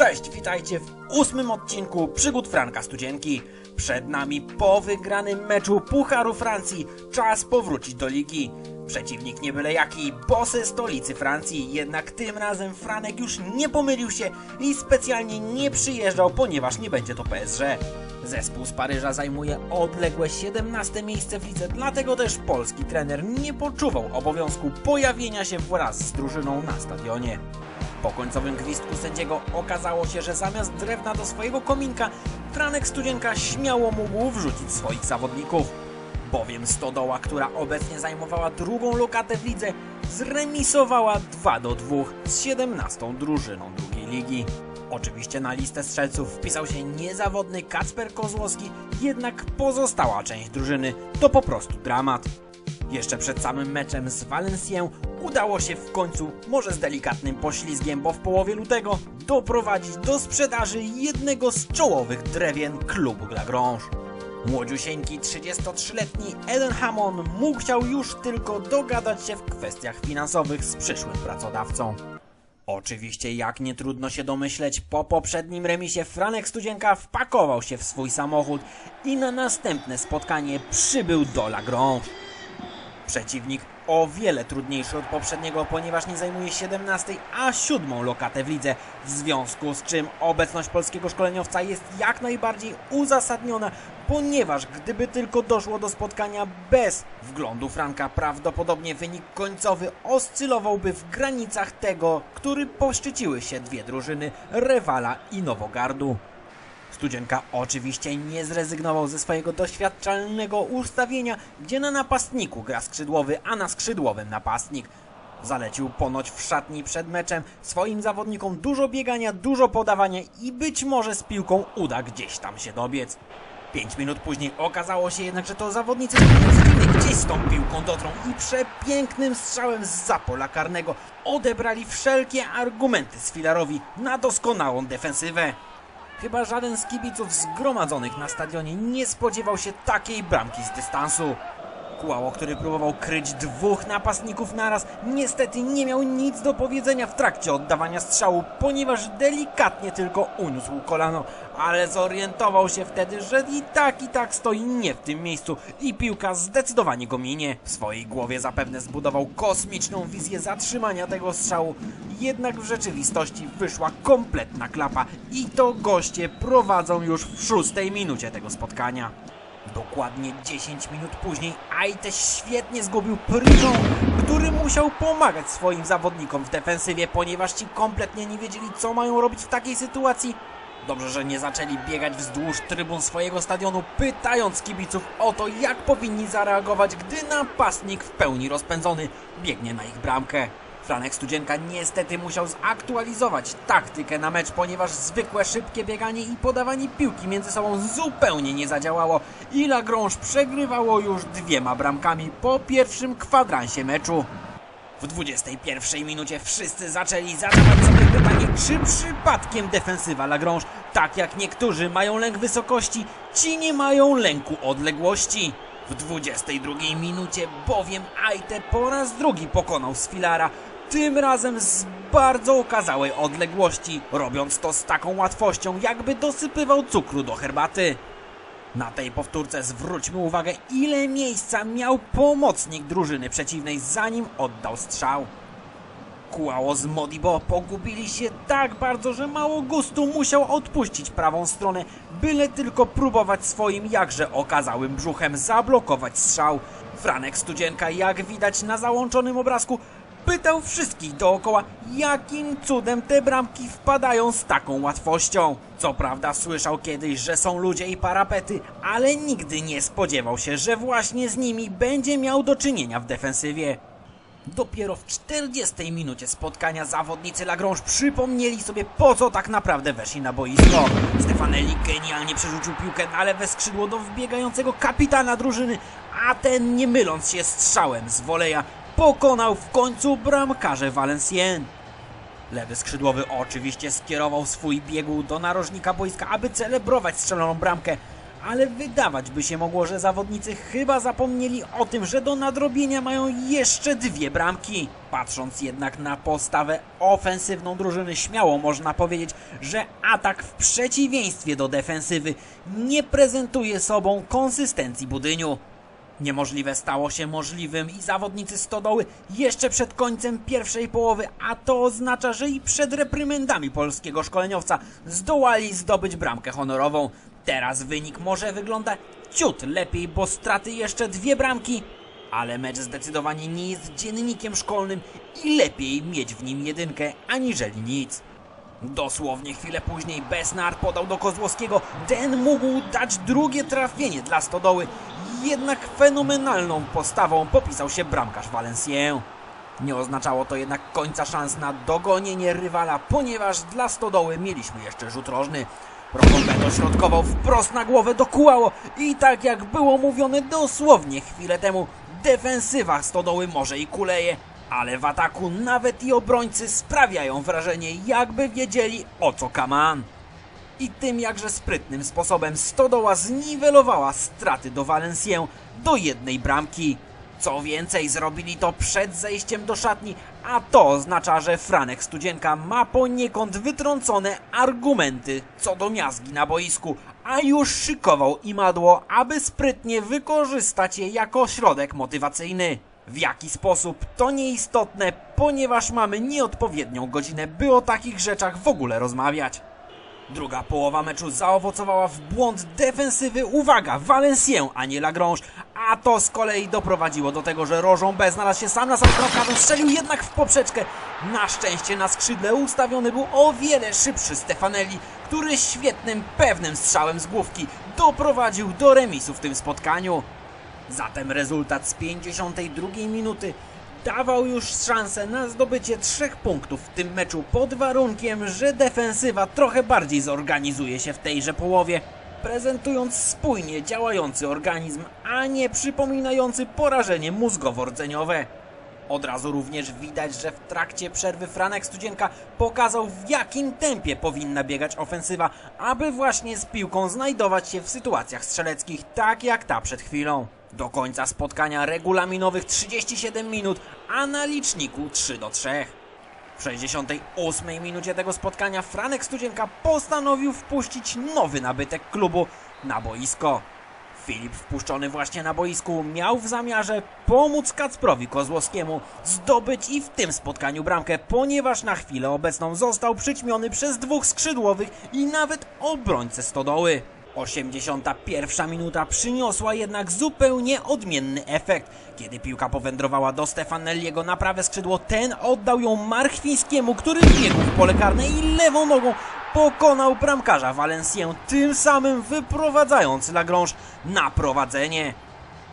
Cześć, witajcie w ósmym odcinku Przygód Franka Studzienki. Przed nami po wygranym meczu Pucharu Francji czas powrócić do ligi. Przeciwnik nie byle jaki, bosy stolicy Francji, jednak tym razem Franek już nie pomylił się i specjalnie nie przyjeżdżał, ponieważ nie będzie to PSG. Zespół z Paryża zajmuje odległe 17 miejsce w lidze, dlatego też polski trener nie poczuwał obowiązku pojawienia się wraz z drużyną na stadionie. Po końcowym gwizdku sędziego okazało się, że zamiast drewna do swojego kominka, Franek Studzienka śmiało mógł wrzucić swoich zawodników. Bowiem Stodoła, która obecnie zajmowała drugą lokatę w lidze, zremisowała 2 do 2 z 17 drużyną drugiej ligi. Oczywiście na listę strzelców wpisał się niezawodny Kacper Kozłowski, jednak pozostała część drużyny to po prostu dramat. Jeszcze przed samym meczem z Valencją udało się w końcu, może z delikatnym poślizgiem, bo w połowie lutego, doprowadzić do sprzedaży jednego z czołowych drewien klubu Lagrange. Młodziusieńki 33-letni Eden Hammond mógł chciał już tylko dogadać się w kwestiach finansowych z przyszłym pracodawcą. Oczywiście, jak nie trudno się domyśleć, po poprzednim remisie Franek Studzienka wpakował się w swój samochód i na następne spotkanie przybył do Lagrange. Przeciwnik o wiele trudniejszy od poprzedniego, ponieważ nie zajmuje 17, a 7 lokatę w lidze, w związku z czym obecność polskiego szkoleniowca jest jak najbardziej uzasadniona, ponieważ gdyby tylko doszło do spotkania bez wglądu Franka, prawdopodobnie wynik końcowy oscylowałby w granicach tego, który poszczyciły się dwie drużyny, Rewala i Nowogardu. Studzienka oczywiście nie zrezygnował ze swojego doświadczalnego ustawienia, gdzie na napastniku gra skrzydłowy, a na skrzydłowym napastnik. Zalecił ponoć w szatni przed meczem swoim zawodnikom dużo biegania, dużo podawania i być może z piłką uda gdzieś tam się dobiec. Pięć minut później okazało się jednak, że to zawodnicy przeciwnej gdzieś z tą piłką dotrą i przepięknym strzałem z zapola karnego odebrali wszelkie argumenty z Filarowi na doskonałą defensywę. Chyba żaden z kibiców zgromadzonych na stadionie nie spodziewał się takiej bramki z dystansu. Kułało, który próbował kryć dwóch napastników naraz, niestety nie miał nic do powiedzenia w trakcie oddawania strzału, ponieważ delikatnie tylko uniósł kolano, ale zorientował się wtedy, że i tak i tak stoi nie w tym miejscu i piłka zdecydowanie go minie. W swojej głowie zapewne zbudował kosmiczną wizję zatrzymania tego strzału, jednak w rzeczywistości wyszła kompletna klapa i to goście prowadzą już w szóstej minucie tego spotkania. Dokładnie 10 minut później Aites świetnie zgubił Prigą, który musiał pomagać swoim zawodnikom w defensywie, ponieważ ci kompletnie nie wiedzieli co mają robić w takiej sytuacji. Dobrze, że nie zaczęli biegać wzdłuż trybun swojego stadionu, pytając kibiców o to, jak powinni zareagować, gdy napastnik w pełni rozpędzony biegnie na ich bramkę. Franek Studzienka niestety musiał zaktualizować taktykę na mecz, ponieważ zwykłe szybkie bieganie i podawanie piłki między sobą zupełnie nie zadziałało i Lagrange przegrywało już dwiema bramkami po pierwszym kwadransie meczu. W 21 minucie wszyscy zaczęli zadawać sobie pytanie, czy przypadkiem defensywa Lagrange, tak jak niektórzy mają lęk wysokości, ci nie mają lęku odległości. W 22 minucie bowiem Aite po raz drugi pokonał Sfilara, tym razem z bardzo okazałej odległości, robiąc to z taką łatwością, jakby dosypywał cukru do herbaty. Na tej powtórce zwróćmy uwagę, ile miejsca miał pomocnik drużyny przeciwnej, zanim oddał strzał. Kuało z Modibo pogubili się tak bardzo, że mało gustu musiał odpuścić prawą stronę, byle tylko próbować swoim jakże okazałym brzuchem zablokować strzał. Franek Studzienka, jak widać na załączonym obrazku, pytał wszystkich dookoła, jakim cudem te bramki wpadają z taką łatwością. Co prawda słyszał kiedyś, że są ludzie i parapety, ale nigdy nie spodziewał się, że właśnie z nimi będzie miał do czynienia w defensywie. Dopiero w 40 minucie spotkania zawodnicy Lagrange przypomnieli sobie po co tak naprawdę weszli na boisko. Stefanelli genialnie przerzucił piłkę na lewe skrzydło do wbiegającego kapitana drużyny, a ten nie myląc się strzałem z woleja pokonał w końcu bramkarze Valenciennes. Lewy skrzydłowy oczywiście skierował swój biegł do narożnika boiska, aby celebrować strzeloną bramkę, ale wydawać by się mogło, że zawodnicy chyba zapomnieli o tym, że do nadrobienia mają jeszcze dwie bramki. Patrząc jednak na postawę ofensywną drużyny, śmiało można powiedzieć, że atak w przeciwieństwie do defensywy nie prezentuje sobą konsystencji budyniu. Niemożliwe stało się możliwym i zawodnicy Stodoły jeszcze przed końcem pierwszej połowy, a to oznacza, że i przed reprymendami polskiego szkoleniowca zdołali zdobyć bramkę honorową. Teraz wynik może wygląda ciut lepiej, bo straty jeszcze dwie bramki, ale mecz zdecydowanie nie jest dziennikiem szkolnym i lepiej mieć w nim jedynkę aniżeli nic. Dosłownie chwilę później Besnar podał do Kozłowskiego. Ten mógł dać drugie trafienie dla Stodoły. Jednak fenomenalną postawą popisał się bramkarz Valencien. Nie oznaczało to jednak końca szans na dogonienie rywala, ponieważ dla Stodoły mieliśmy jeszcze rzut rożny. Rokombe dośrodkował wprost na głowę do Kułało i tak jak było mówione dosłownie chwilę temu, defensywa Stodoły może i kuleje, ale w ataku nawet i obrońcy sprawiają wrażenie, jakby wiedzieli o co kaman. I tym jakże sprytnym sposobem Stodoła zniwelowała straty do Valencien do jednej bramki. Co więcej, zrobili to przed zejściem do szatni, a to oznacza, że Franek Studzienka ma poniekąd wytrącone argumenty co do miazgi na boisku, a już szykował imadło, aby sprytnie wykorzystać je jako środek motywacyjny. W jaki sposób to nieistotne, ponieważ mamy nieodpowiednią godzinę, by o takich rzeczach w ogóle rozmawiać. Druga połowa meczu zaowocowała w błąd defensywy, uwaga, Valencien, a nie Lagrange, a to z kolei doprowadziło do tego, że Rożą B znalazł się sam na samym bramkarzem, strzelił jednak w poprzeczkę. Na szczęście na skrzydle ustawiony był o wiele szybszy Stefanelli, który świetnym, pewnym strzałem z główki doprowadził do remisu w tym spotkaniu. Zatem rezultat z 52 minuty dawał już szansę na zdobycie trzech punktów w tym meczu pod warunkiem, że defensywa trochę bardziej zorganizuje się w tejże połowie, prezentując spójnie działający organizm, a nie przypominający porażenie mózgowo-rdzeniowe. Od razu również widać, że w trakcie przerwy Franek Studzienka pokazał w jakim tempie powinna biegać ofensywa, aby właśnie z piłką znajdować się w sytuacjach strzeleckich, tak jak ta przed chwilą. Do końca spotkania regulaminowych 37 minut, a na liczniku 3 do 3. W 68 minucie tego spotkania Franek Studzienka postanowił wpuścić nowy nabytek klubu na boisko. Filip wpuszczony właśnie na boisku miał w zamiarze pomóc Kacprowi Kozłowskiemu zdobyć i w tym spotkaniu bramkę, ponieważ na chwilę obecną został przyćmiony przez dwóch skrzydłowych i nawet obrońcę Stodoły. 81 minuta przyniosła jednak zupełnie odmienny efekt. Kiedy piłka powędrowała do Stefanelliego na prawe skrzydło, ten oddał ją Marchwińskiemu, który biegł w pole karne i lewą nogą pokonał bramkarza Valencien, tym samym wyprowadzając Lagrange na prowadzenie.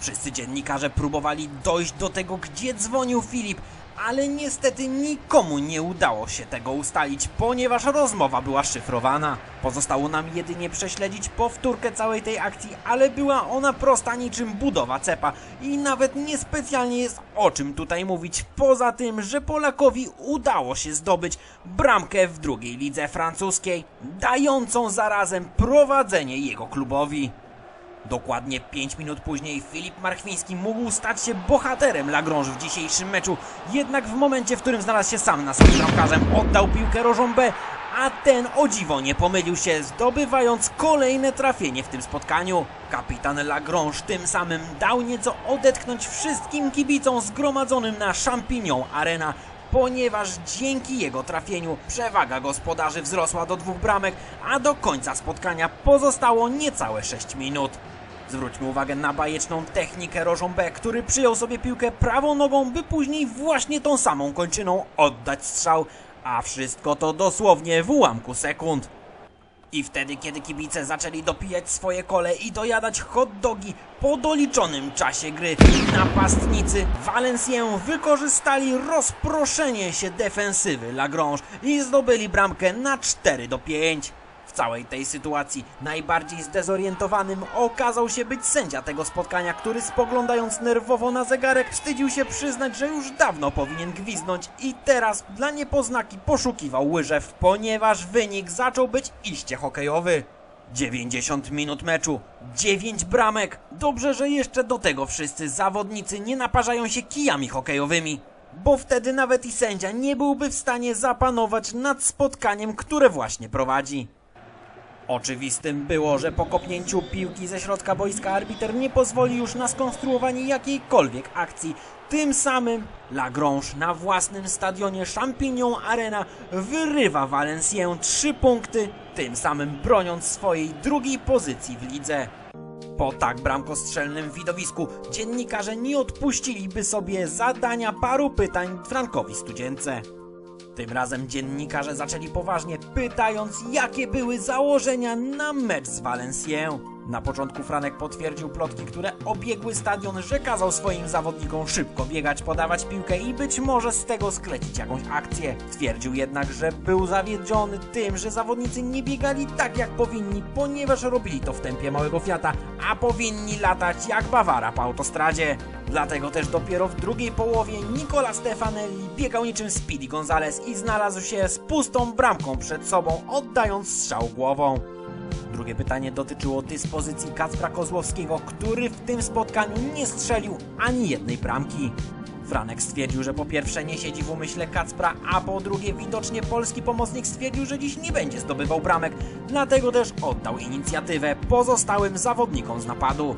Wszyscy dziennikarze próbowali dojść do tego, gdzie dzwonił Filip, ale niestety nikomu nie udało się tego ustalić, ponieważ rozmowa była szyfrowana. Pozostało nam jedynie prześledzić powtórkę całej tej akcji, ale była ona prosta niczym budowa cepa i nawet niespecjalnie jest o czym tutaj mówić, poza tym, że Polakowi udało się zdobyć bramkę w drugiej lidze francuskiej, dającą zarazem prowadzenie jego klubowi. Dokładnie 5 minut później Filip Marchwiński mógł stać się bohaterem Lagrange w dzisiejszym meczu, jednak w momencie, w którym znalazł się sam na swoim bramkarzem, oddał piłkę Rożą B, a ten o dziwo nie pomylił się, zdobywając kolejne trafienie w tym spotkaniu. Kapitan Lagrange tym samym dał nieco odetchnąć wszystkim kibicom zgromadzonym na Champignon Arena, ponieważ dzięki jego trafieniu przewaga gospodarzy wzrosła do dwóch bramek, a do końca spotkania pozostało niecałe 6 minut. Zwróćmy uwagę na bajeczną technikę Rożąbe, który przyjął sobie piłkę prawą nogą, by później właśnie tą samą kończyną oddać strzał, a wszystko to dosłownie w ułamku sekund. I wtedy, kiedy kibice zaczęli dopijać swoje kole i dojadać hot dogi po doliczonym czasie gry, napastnicy Valencien wykorzystali rozproszenie się defensywy Lagrange i zdobyli bramkę na 4 do 5. Całej tej sytuacji najbardziej zdezorientowanym okazał się być sędzia tego spotkania, który spoglądając nerwowo na zegarek wstydził się przyznać, że już dawno powinien gwiznąć i teraz dla niepoznaki poszukiwał łyżew, ponieważ wynik zaczął być iście hokejowy. 90 minut meczu, 9 bramek. Dobrze, że jeszcze do tego wszyscy zawodnicy nie naparzają się kijami hokejowymi, bo wtedy nawet i sędzia nie byłby w stanie zapanować nad spotkaniem, które właśnie prowadzi. Oczywistym było, że po kopnięciu piłki ze środka boiska arbiter nie pozwoli już na skonstruowanie jakiejkolwiek akcji. Tym samym Lagrange na własnym stadionie Champignon Arena wyrywa Valencję 3 punkty, tym samym broniąc swojej drugiej pozycji w lidze. Po tak bramkostrzelnym widowisku dziennikarze nie odpuściliby sobie zadania paru pytań Frankowi Studzience. Tym razem dziennikarze zaczęli poważnie, pytając, jakie były założenia na mecz z Valenciennes. Na początku Franek potwierdził plotki, które obiegły stadion, że kazał swoim zawodnikom szybko biegać, podawać piłkę i być może z tego sklecić jakąś akcję. Twierdził jednak, że był zawiedziony tym, że zawodnicy nie biegali tak jak powinni, ponieważ robili to w tempie małego Fiata, a powinni latać jak Bawara po autostradzie. Dlatego też dopiero w drugiej połowie Nicola Stefanelli biegał niczym Speedy Gonzales i znalazł się z pustą bramką przed sobą, oddając strzał głową. Drugie pytanie dotyczyło dyspozycji Kacpra Kozłowskiego, który w tym spotkaniu nie strzelił ani jednej bramki. Franek stwierdził, że po pierwsze nie siedzi w umyśle Kacpra, a po drugie widocznie polski pomocnik stwierdził, że dziś nie będzie zdobywał bramek, dlatego też oddał inicjatywę pozostałym zawodnikom z napadu.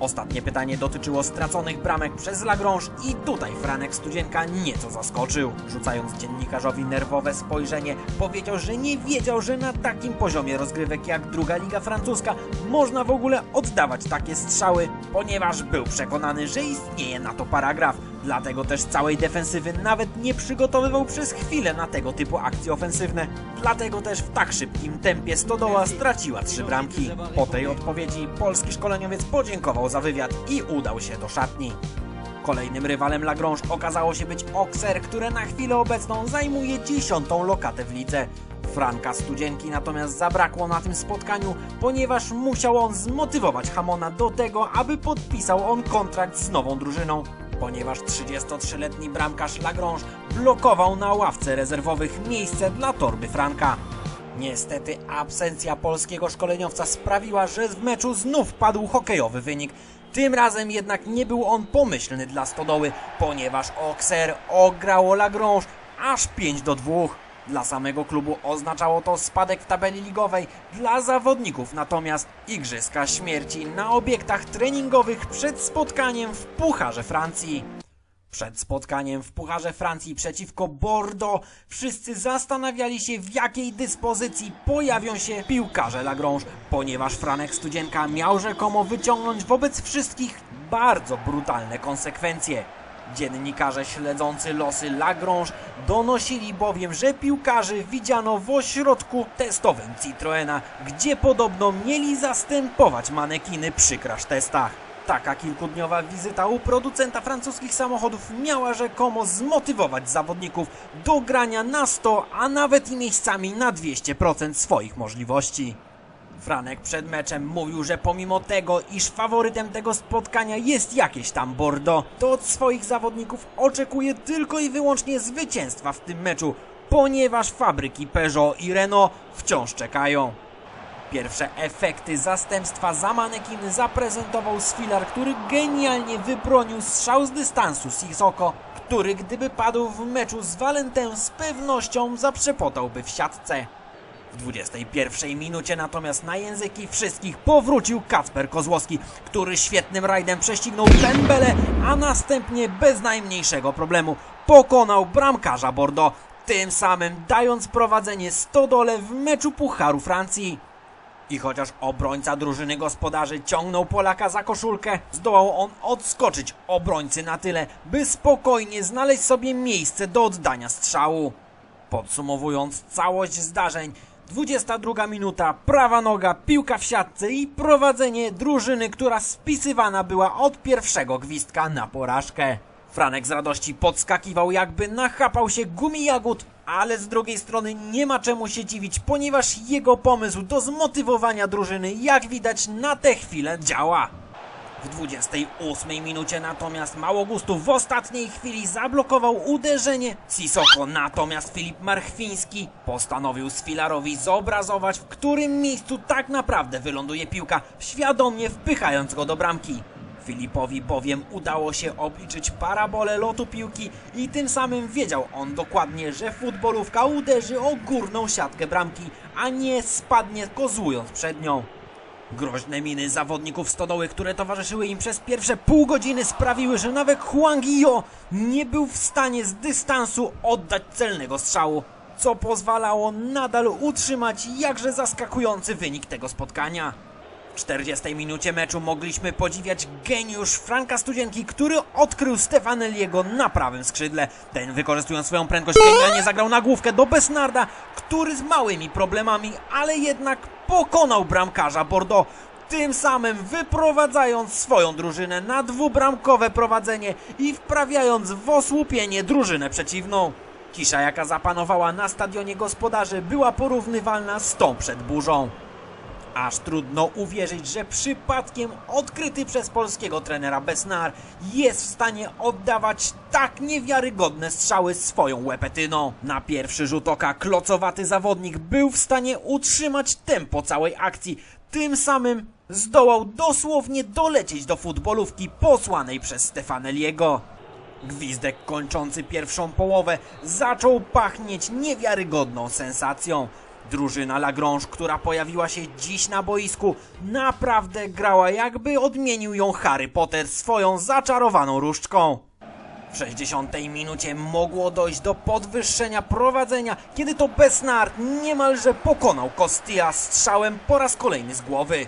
Ostatnie pytanie dotyczyło straconych bramek przez Lagrange i tutaj Franek Studzienka nieco zaskoczył. Rzucając dziennikarzowi nerwowe spojrzenie, powiedział, że nie wiedział, że na takim poziomie rozgrywek jak druga liga francuska można w ogóle oddawać takie strzały, ponieważ był przekonany, że istnieje na to paragraf. Dlatego też całej defensywy nawet nie przygotowywał przez chwilę na tego typu akcje ofensywne. Dlatego też w tak szybkim tempie Stodoła straciła trzy bramki. Po tej odpowiedzi polski szkoleniowiec podziękował za wywiad i udał się do szatni. Kolejnym rywalem Lagrange okazało się być Auxerre, które na chwilę obecną zajmuje dziesiątą lokatę w lidze. Franka Studzienki natomiast zabrakło na tym spotkaniu, ponieważ musiał on zmotywować Hamona do tego, aby podpisał on kontrakt z nową drużyną. Ponieważ 33-letni bramkarz Lagrange blokował na ławce rezerwowych miejsce dla torby Franka. Niestety absencja polskiego szkoleniowca sprawiła, że w meczu znów padł hokejowy wynik. Tym razem jednak nie był on pomyślny dla stodoły, ponieważ Auxerre ograło Lagrange aż 5 do 2. Dla samego klubu oznaczało to spadek w tabeli ligowej, dla zawodników natomiast Igrzyska Śmierci na obiektach treningowych przed spotkaniem w Pucharze Francji. Przed spotkaniem w Pucharze Francji przeciwko Bordeaux wszyscy zastanawiali się w jakiej dyspozycji pojawią się piłkarze Lagrange, ponieważ Franek Studzienka miał rzekomo wyciągnąć wobec wszystkich bardzo brutalne konsekwencje. Dziennikarze śledzący losy Lagrange donosili bowiem, że piłkarzy widziano w ośrodku testowym Citroena, gdzie podobno mieli zastępować manekiny przy crash testach. Taka kilkudniowa wizyta u producenta francuskich samochodów miała rzekomo zmotywować zawodników do grania na 100, a nawet i miejscami na 200% swoich możliwości. Franek przed meczem mówił, że pomimo tego, iż faworytem tego spotkania jest jakieś tam Bordeaux, to od swoich zawodników oczekuje tylko i wyłącznie zwycięstwa w tym meczu, ponieważ fabryki Peugeot i Renault wciąż czekają. Pierwsze efekty zastępstwa za manekiny zaprezentował Sfilar, który genialnie wybronił strzał z dystansu Sissoko, który gdyby padł w meczu z Valentem z pewnością zaprzepotałby w siatce. W 21 minucie natomiast na języki wszystkich powrócił Kacper Kozłowski, który świetnym rajdem prześcignął Dembele, a następnie bez najmniejszego problemu pokonał bramkarza Bordeaux, tym samym dając prowadzenie Stodole w meczu Pucharu Francji. I chociaż obrońca drużyny gospodarzy ciągnął Polaka za koszulkę, zdołał on odskoczyć obrońcy na tyle, by spokojnie znaleźć sobie miejsce do oddania strzału. Podsumowując całość zdarzeń, 22 minuta, prawa noga, piłka w siatce i prowadzenie drużyny, która spisywana była od pierwszego gwizdka na porażkę. Franek z radości podskakiwał jakby nachapał się gumi jagód, ale z drugiej strony nie ma czemu się dziwić, ponieważ jego pomysł do zmotywowania drużyny jak widać na tę chwilę działa. W 28 minucie natomiast Małogustu w ostatniej chwili zablokował uderzenie. Sisoko natomiast Filip Marchwiński postanowił Sfilarowi zobrazować, w którym miejscu tak naprawdę wyląduje piłka, świadomie wpychając go do bramki. Filipowi bowiem udało się obliczyć parabolę lotu piłki i tym samym wiedział on dokładnie, że futbolówka uderzy o górną siatkę bramki, a nie spadnie kozłując przed nią. Groźne miny zawodników stodoły, które towarzyszyły im przez pierwsze pół godziny sprawiły, że nawet Huang Yo nie był w stanie z dystansu oddać celnego strzału, co pozwalało nadal utrzymać jakże zaskakujący wynik tego spotkania. W 40 minucie meczu mogliśmy podziwiać geniusz Franka Studzienki, który odkrył Stefaneliego na prawym skrzydle. Ten wykorzystując swoją prędkość genialnie zagrał na główkę do Besnarda, który z małymi problemami, ale jednak pokonał bramkarza Bordeaux. Tym samym wyprowadzając swoją drużynę na dwubramkowe prowadzenie i wprawiając w osłupienie drużynę przeciwną. Cisza jaka zapanowała na stadionie gospodarzy była porównywalna z tą przed burzą. Aż trudno uwierzyć, że przypadkiem odkryty przez polskiego trenera Besnar jest w stanie oddawać tak niewiarygodne strzały swoją łepetyną. Na pierwszy rzut oka klocowaty zawodnik był w stanie utrzymać tempo całej akcji, tym samym zdołał dosłownie dolecieć do futbolówki posłanej przez Stefaneliego. Gwizdek kończący pierwszą połowę zaczął pachnieć niewiarygodną sensacją. Drużyna Lagrange, która pojawiła się dziś na boisku, naprawdę grała jakby odmienił ją Harry Potter swoją zaczarowaną różdżką. W 60 minucie mogło dojść do podwyższenia prowadzenia, kiedy to Besnard niemalże pokonał Kostia strzałem po raz kolejny z głowy.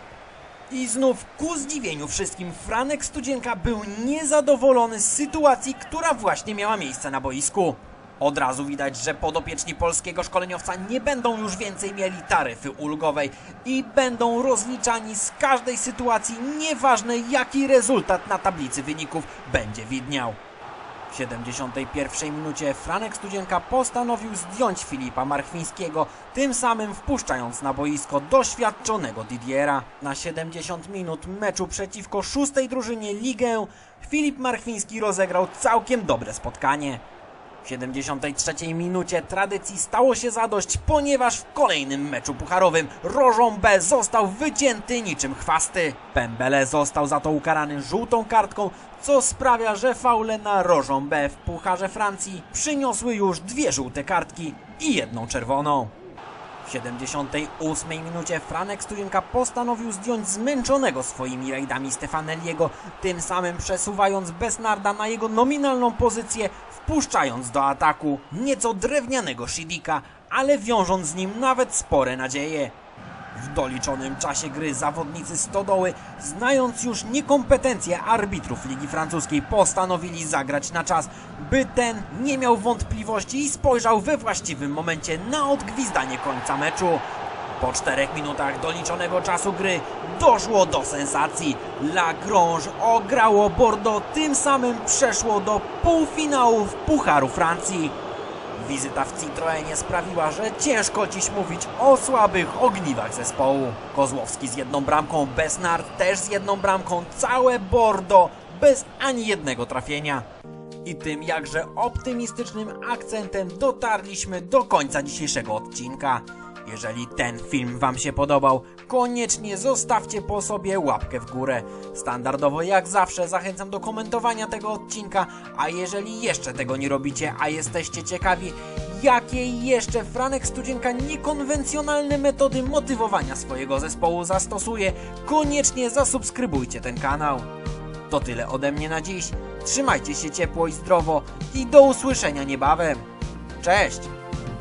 I znów ku zdziwieniu wszystkim Franek Studzienka był niezadowolony z sytuacji, która właśnie miała miejsce na boisku. Od razu widać, że podopieczni polskiego szkoleniowca nie będą już więcej mieli taryfy ulgowej i będą rozliczani z każdej sytuacji, nieważne jaki rezultat na tablicy wyników będzie widniał. W 71 minucie Franek Studzienka postanowił zdjąć Filipa Marchwińskiego, tym samym wpuszczając na boisko doświadczonego Didiera. Na 70 minut meczu przeciwko szóstej drużynie Ligę Filip Marchwiński rozegrał całkiem dobre spotkanie. W 73 minucie tradycji stało się zadość, ponieważ w kolejnym meczu pucharowym Rożą B został wycięty niczym chwasty. Pembele został za to ukarany żółtą kartką, co sprawia, że faule na Rożą B w Pucharze Francji przyniosły już dwie żółte kartki i jedną czerwoną. W 78 minucie Franek Studienka postanowił zdjąć zmęczonego swoimi rajdami Stefaneliego, tym samym przesuwając Besnarda na jego nominalną pozycję, wpuszczając do ataku nieco drewnianego Shidika, ale wiążąc z nim nawet spore nadzieje. W doliczonym czasie gry zawodnicy Stodoły, znając już niekompetencje arbitrów Ligi Francuskiej, postanowili zagrać na czas, by ten nie miał wątpliwości i spojrzał we właściwym momencie na odgwizdanie końca meczu. Po czterech minutach doliczonego czasu gry doszło do sensacji. Lagrange ograło Bordeaux, tym samym przeszło do półfinałów Pucharu Francji. Wizyta w Citroenie sprawiła, że ciężko dziś mówić o słabych ogniwach zespołu. Kozłowski z jedną bramką, Besnard też z jedną bramką, całe Bordeaux bez ani jednego trafienia. I tym jakże optymistycznym akcentem dotarliśmy do końca dzisiejszego odcinka. Jeżeli ten film Wam się podobał, koniecznie zostawcie po sobie łapkę w górę. Standardowo jak zawsze zachęcam do komentowania tego odcinka, a jeżeli jeszcze tego nie robicie, a jesteście ciekawi, jakie jeszcze Franek Studzienka niekonwencjonalne metody motywowania swojego zespołu zastosuje, koniecznie zasubskrybujcie ten kanał. To tyle ode mnie na dziś. Trzymajcie się ciepło i zdrowo i do usłyszenia niebawem. Cześć!